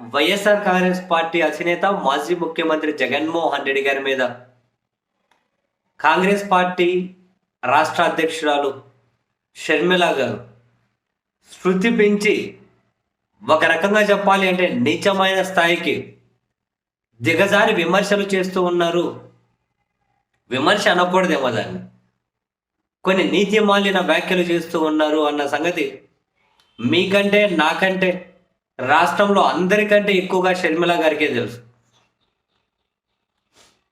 YSR Congress party అధినేత మాజీ ముఖ్యమంత్రి జగన్మోహన్ రెడ్డి గారి మీద. కాంగ్రెస్ పార్టీ రాష్ట్ర అధ్యక్షురాలు షర్మిల గారు శృతి పెంచి ఒక రకంగా చెప్పాలి అంటే నీచమైన స్థాయికి దిగజారి విమర్శలు చేస్తూ ఉన్నారు. విమర్శ అనకూడదేమో దాన్ని. కొన్ని నీతి మాలిన వ్యాఖ్యలు చేస్తూ ఉన్నారు అన్న సంగతి మీకంటే నాకంటే రాష్ట్రంలో అందరికంటే ఎక్కువగా షర్మిల గారికే తెలుసు.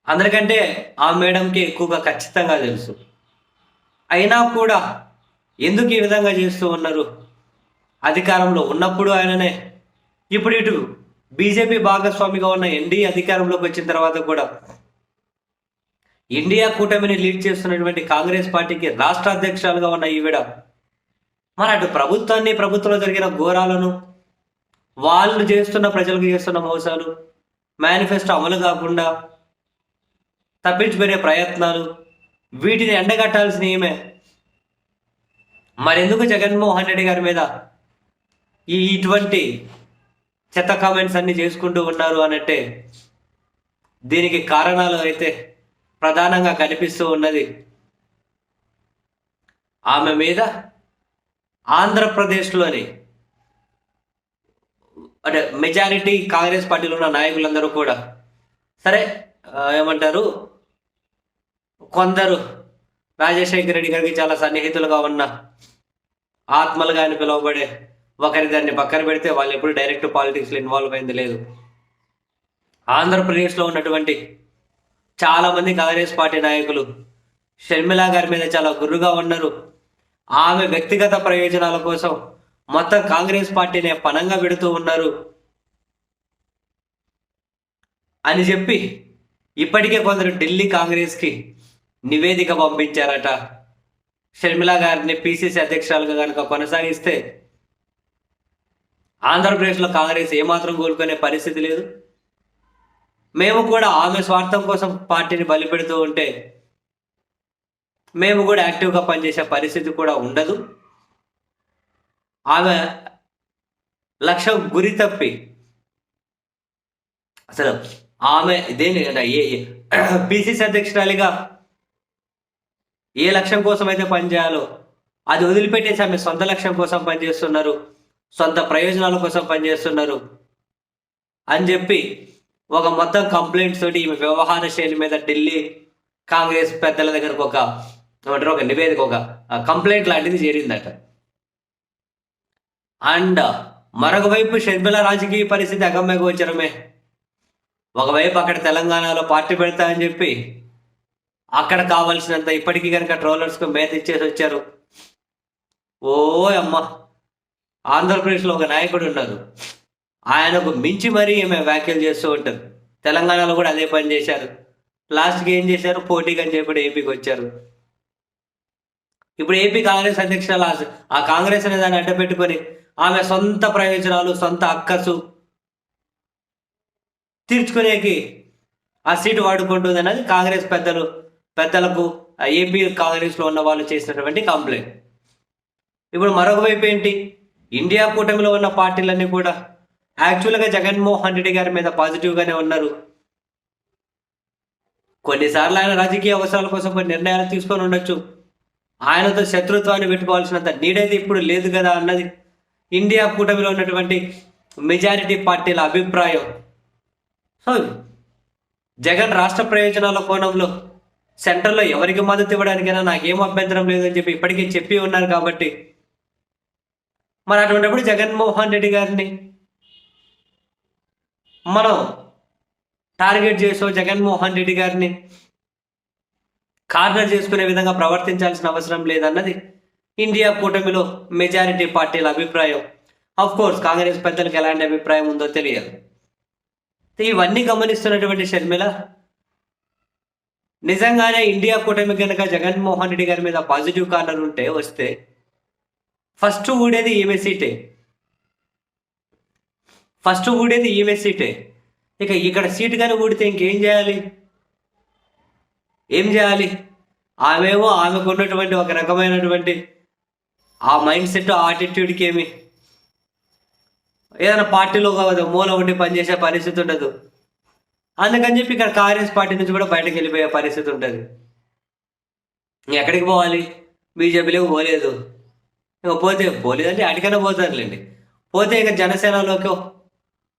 అందరికంటే ఆ మేడంకి ఎక్కువగా ఖచ్చితంగా తెలుసు. అయినా కూడా ఎందుకు ఈ విధంగా చేస్తూ ఉన్నారు? అధికారంలో ఉన్నప్పుడు ఆయననే. ఇప్పుడు ఇటు బీజేపీ భాగస్వామిగా ఉన్న ఎన్డీ అధికారంలోకి వచ్చిన తర్వాత కూడా ఇండియా కూటమిని లీడ్ చేస్తున్నటువంటి కాంగ్రెస్ పార్టీకి రాష్ట్ర అధ్యక్షురాలుగా ఉన్న ఈవిడ మరి అటు ప్రభుత్వాన్ని ప్రభుత్వంలో జరిగిన ఘోరాలను వాళ్ళు చేస్తున్న ప్రజలకు చేస్తున్న మోసాలు మేనిఫెస్టో అమలు కాకుండా తప్పించిపోయే ప్రయత్నాలు వీటిని ఎండగట్టాల్సిన ఏమే? మరెందుకు జగన్మోహన్ రెడ్డి గారి మీద ఈ ఇటువంటి చెత్త కామెంట్స్ అన్ని చేసుకుంటూ ఉన్నారు అనంటే దీనికి కారణాలు అయితే ప్రధానంగా కనిపిస్తూ ఉన్నది ఆమె మీద ఆంధ్రప్రదేశ్లోని అంటే మెజారిటీ కాంగ్రెస్ పార్టీలో ఉన్న నాయకులందరూ కూడా. సరే ఏమంటారు? కొందరు రాజశేఖర రెడ్డి గారికి చాలా సన్నిహితులుగా ఉన్న ఆత్మలుగా అని పిలువబడే ఒకరి దాన్ని పక్కన పెడితే వాళ్ళు ఎప్పుడు డైరెక్ట్ పాలిటిక్స్లో ఇన్వాల్వ్ అయింది లేదు. ఆంధ్రప్రదేశ్లో ఉన్నటువంటి చాలా మంది కాంగ్రెస్ పార్టీ నాయకులు షర్మిల గారి మీద చాలా గుర్రుగా ఉన్నారు. ఆమె వ్యక్తిగత ప్రయోజనాల కోసం మొత్తం కాంగ్రెస్ పార్టీనే పనంగా పెడుతూ ఉన్నారు అని చెప్పి ఇప్పటికే కొందరు ఢిల్లీ కాంగ్రెస్కి నివేదిక పంపించారట. షర్మిల గారిని పిసిసి అధ్యక్షురాలుగా కనుక కొనసాగిస్తే ఆంధ్రప్రదేశ్లో కాంగ్రెస్ ఏమాత్రం కోలుకునే పరిస్థితి లేదు. మేము కూడా ఆమె స్వార్థం కోసం పార్టీని బలిపెడుతూ ఉంటే మేము కూడా యాక్టివ్గా పనిచేసే పరిస్థితి కూడా ఉండదు. ఆమె లక్ష్యం గురి తప్పి. అసలు ఆమె దేని ఏ పిసిసి అధ్యక్షురాలిగా ఏ లక్ష్యం కోసం అయితే పనిచేయాలో అది వదిలిపెట్టేసి ఆమె సొంత లక్ష్యం కోసం పనిచేస్తున్నారు సొంత ప్రయోజనాల కోసం పనిచేస్తున్నారు అని చెప్పి ఒక మొత్తం కంప్లైంట్స్ తోటి ఈమె వ్యవహార శైలి మీద ఢిల్లీ కాంగ్రెస్ పెద్దల దగ్గరకు ఒక ఏమంటారు ఒక నివేదిక ఒక కంప్లైంట్ లాంటిది చేరిందట. అండ్ మరొక వైపు షర్మిల రాజకీయ పరిస్థితి అగమ్య గోచరమే ఒకవైపు అక్కడ తెలంగాణలో పార్టీ పెడతా అని చెప్పి అక్కడ కావాల్సినంత ఇప్పటికీ కనుక ట్రోలర్స్కు మేత ఇచ్చేసి వచ్చారు. ఓ అమ్మ! ఆంధ్రప్రదేశ్లో ఒక నాయకుడు ఉన్నారు ఆయనకు మించి మరీ ఈమె వ్యాఖ్యలు చేస్తూ ఉంటారు. తెలంగాణలో కూడా అదే పని చేశారు. లాస్ట్కి ఏం చేశారు? పోటీగా అని చెప్పి ఏపీకి వచ్చారు. ఇప్పుడు ఏపీ కాంగ్రెస్ అధ్యక్షురాలు ఆ- ఆ కాంగ్రెస్ అనే దాన్ని అడ్డ పెట్టుకొని ఆమె సొంత ప్రయోజనాలు సొంత అక్కసు తీర్చుకునేకి ఆ సీటు వాడుకుంటుంది అన్నది కాంగ్రెస్ పెద్దలు పెద్దలకు ఏపీ కాంగ్రెస్లో ఉన్న వాళ్ళు చేసినటువంటి కంప్లైంట్ ఇప్పుడు మరొక వైపు ఏంటి? ఇండియా కూటమిలో ఉన్న పార్టీలన్నీ కూడా యాక్చువల్గా జగన్మోహన్ రెడ్డి గారి మీద పాజిటివ్గానే ఉన్నారు. కొన్నిసార్లు ఆయన రాజకీయ అవసరాల కోసం కొన్ని నిర్ణయాలు తీసుకొని ఉండొచ్చు. ఆయనతో శత్రుత్వాన్ని పెట్టుకోవాల్సినంత నీడైతే ఇప్పుడు లేదు కదా అన్నది ఇండియా కూటమిలో ఉన్నటువంటి మెజారిటీ పార్టీల అభిప్రాయం. సో జగన్ రాష్ట్ర ప్రయోజనాల కోణంలో సెంటర్లో ఎవరికి మద్దతు ఇవ్వడానికైనా నాకేం అభ్యంతరం లేదని చెప్పి ఇప్పటికే చెప్పి ఉన్నారు కాబట్టి. మరి అటువంటిప్పుడు జగన్మోహన్ రెడ్డి గారిని మనం టార్గెట్ చేసో జగన్మోహన్ రెడ్డి గారిని కార్నర్ చేసుకునే విధంగా ప్రవర్తించాల్సిన అవసరం లేదన్నది ఇండియా కూటమిలో మెజారిటీ పార్టీల అభిప్రాయం. అఫ్ కోర్స్ కాంగ్రెస్ పెద్దలకు ఎలాంటి అభిప్రాయం ఉందో తెలియదు. ఇవన్నీ గమనిస్తున్నటువంటి షర్మిల నిజంగానే ఇండియా కూటమి కనుక జగన్మోహన్ రెడ్డి గారి మీద పాజిటివ్ కార్నర్ ఉంటే వస్తే ఫస్ట్ ఊడేది ఈమె సీటే. ఫస్ట్ ఊడేది ఈమె సీటే. ఇక ఇక్కడ సీటు కానీ ఊడితే ఇంకేం చేయాలి? ఏం చేయాలి? ఆమెమో ఆమెకు ఉన్నటువంటి ఒక రకమైనటువంటి ఆ మైండ్ సెట్ ఆటిట్యూడ్కి ఏమి? ఏదైనా పార్టీలో కాదు మూల ఉండి పనిచేసే పరిస్థితి ఉండదు. అందుకని చెప్పి ఇక్కడ కాంగ్రెస్ పార్టీ నుంచి కూడా బయటకు వెళ్ళిపోయే పరిస్థితి ఉంటుంది. ఎక్కడికి పోవాలి? బీజేపీలోకి పోలేదు. ఇక పోతే పోలేదంటే అడికైనా పోతారులేండి పోతే ఇక జనసేనలోకి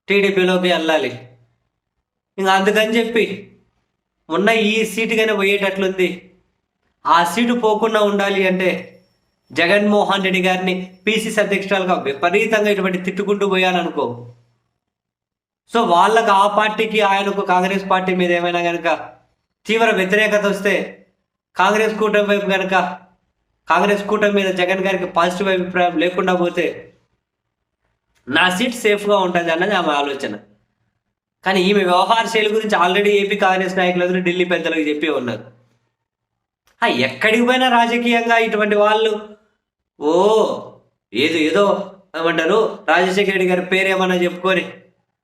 టీడీపీలోకి వెళ్ళాలి. ఇంకా అందుకని చెప్పి ఉన్న ఈ సీటుగానే పోయేటట్లుంది. ఆ సీటు పోకుండా ఉండాలి అంటే జగన్మోహన్ రెడ్డి గారిని పీసీసీ అధ్యక్షురాలుగా విపరీతంగా ఇటువంటి తిట్టుకుంటూ పోయాననుకో. సో వాళ్ళకు ఆ పార్టీకి ఆయనకు కాంగ్రెస్ పార్టీ మీద ఏమైనా కనుక తీవ్ర వ్యతిరేకత వస్తే కాంగ్రెస్ కూటమి వైపు కనుక కాంగ్రెస్ కూటమి మీద జగన్ గారికి పాజిటివ్ అభిప్రాయం లేకుండా పోతే నా సీట్ సేఫ్గా ఉంటుంది అన్నది ఆమె ఆలోచన. కానీ ఈమె వ్యవహార శైలి గురించి ఆల్రెడీ ఏపీ కాంగ్రెస్ నాయకులందరూ ఢిల్లీ పెద్దలకు చెప్పి ఉన్నారు. ఎక్కడికి పోయినా రాజకీయంగా ఇటువంటి వాళ్ళు ఓ ఏదో ఏదో ఏమంటారు? రాజశేఖర రెడ్డి గారి పేరు ఏమన్నా చెప్పుకొని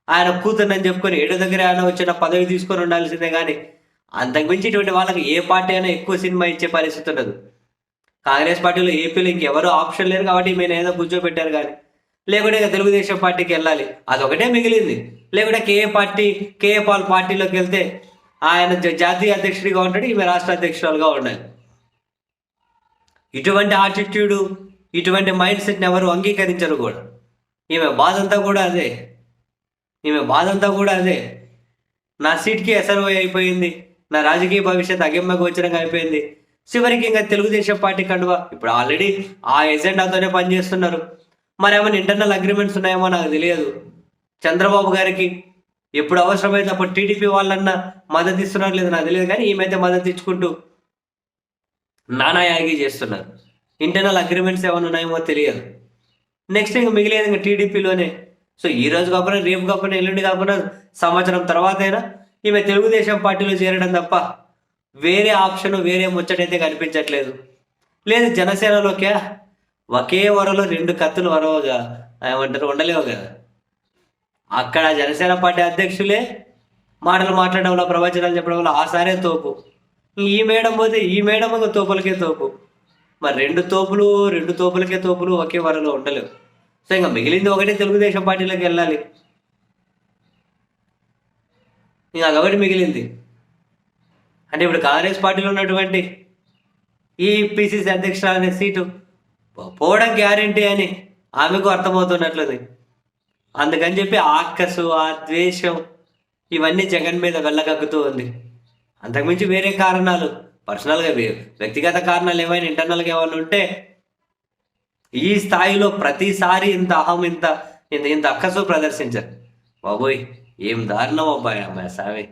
ఆయన కూతురునని చెప్పుకొని ఏడు దగ్గర ఆయన వచ్చిన పదవి తీసుకొని ఉండాల్సిందే కానీ అంతకుమించి ఇటువంటి వాళ్ళకి ఏ పార్టీ అయినా ఎక్కువ సినిమా ఇచ్చే పరిస్థితి ఉండదు. కాంగ్రెస్ పార్టీలో ఏపీలో ఇంకెవరూ ఆప్షన్ లేరు కాబట్టి మేము ఏదో కూర్చోబెట్టారు కానీ లేకుంటే ఇక తెలుగుదేశం పార్టీకి వెళ్ళాలి. అదొకటే మిగిలింది. లేకుంటే కేఏ పార్టీ కేఏ పాల్ పార్టీలోకి వెళ్తే ఆయన జాతీయ అధ్యక్షుడిగా ఉంటాడు ఈమె రాష్ట్ర అధ్యక్షురాలుగా ఉండాలి. ఇటువంటి ఆటిట్యూడు ఇటువంటి మైండ్ సెట్ని ఎవరు అంగీకరించరు కూడా. ఈమె బాధ అంతా కూడా అదే. ఈమె బాధ అంతా కూడా అదే. నా సీట్కి ఎసర్వై అయిపోయింది. నా రాజకీయ భవిష్యత్ అగమ్య గోచరంగా అయిపోయింది. చివరికి ఇంకా తెలుగుదేశం పార్టీ కండువా. ఇప్పుడు ఆల్రెడీ ఆ ఎజెండాతోనే పనిచేస్తున్నారు. మరి ఏమైనా ఇంటర్నల్ అగ్రిమెంట్స్ ఉన్నాయేమో నాకు తెలియదు. చంద్రబాబు గారికి ఎప్పుడు అవసరమైతే అప్పుడు టీడీపీ వాళ్ళన్నా మద్దతు ఇస్తున్నారు లేదు నాకు తెలియదు. కానీ ఈమెయితే మద్దతు ఇచ్చుకుంటూ నానాయాగి చేస్తున్నారు. ఇంటర్నల్ అగ్రిమెంట్స్ ఏమైనా ఉన్నాయేమో తెలియదు. నెక్స్ట్ ఇంకా మిగిలేదు ఇంకా టీడీపీలోనే సో ఈ రోజు కాకుండా రేపు కాకుండా ఎల్లుండి కాకుండా సంవత్సరం తర్వాత అయినా ఈమె తెలుగుదేశం పార్టీలో చేరడం తప్ప వేరే ఆప్షన్ వేరే ముచ్చటైతే కనిపించట్లేదు. లేదు జనసేనలోకే ఒకే వరలో రెండు కత్తులు వరవగా ఏమంటారు ఉండలేవు కదా. అక్కడ జనసేన పార్టీ అధ్యక్షులే మాటలు మాట్లాడడం వల్ల ప్రవచనాలు చెప్పడం వల్ల ఆ సారే తోపు. ఈ మేడం పోతే ఈ మేడం ఒక తోపులకే తోపు. మరి రెండు తోపులు రెండు తోపులకే తోపులు ఒకే వరలో ఉండలేవు. సో ఇంకా మిగిలింది ఒకటే తెలుగుదేశం పార్టీలోకి వెళ్ళాలి. ఇంకా అదొకటి మిగిలింది. అంటే ఇప్పుడు కాంగ్రెస్ పార్టీలో ఉన్నటువంటి ఈ పిసిసి అధ్యక్షురాలు అనే సీటు పోవడం గ్యారంటీ అని ఆమెకు అర్థమవుతున్నట్లుంది. అందుకని చెప్పి ఆకసు ఆ ద్వేషం ఇవన్నీ జగన్ మీద వెళ్ళగక్కుతూ ఉంది. అంతకుమించి వేరే కారణాలు. పర్సనల్గా వ్యక్తిగత కారణాలు ఏమైనా ఇంటర్నల్గా ఏమైనా ఉంటే ఈ స్థాయిలో ప్రతిసారి ఇంత అహం ఇంత ఇంత ఇంత అక్కసు ప్రదర్శించారు. బాబోయ్ ఏం దారుణం అబ్బాయి అమ్మాయి సామి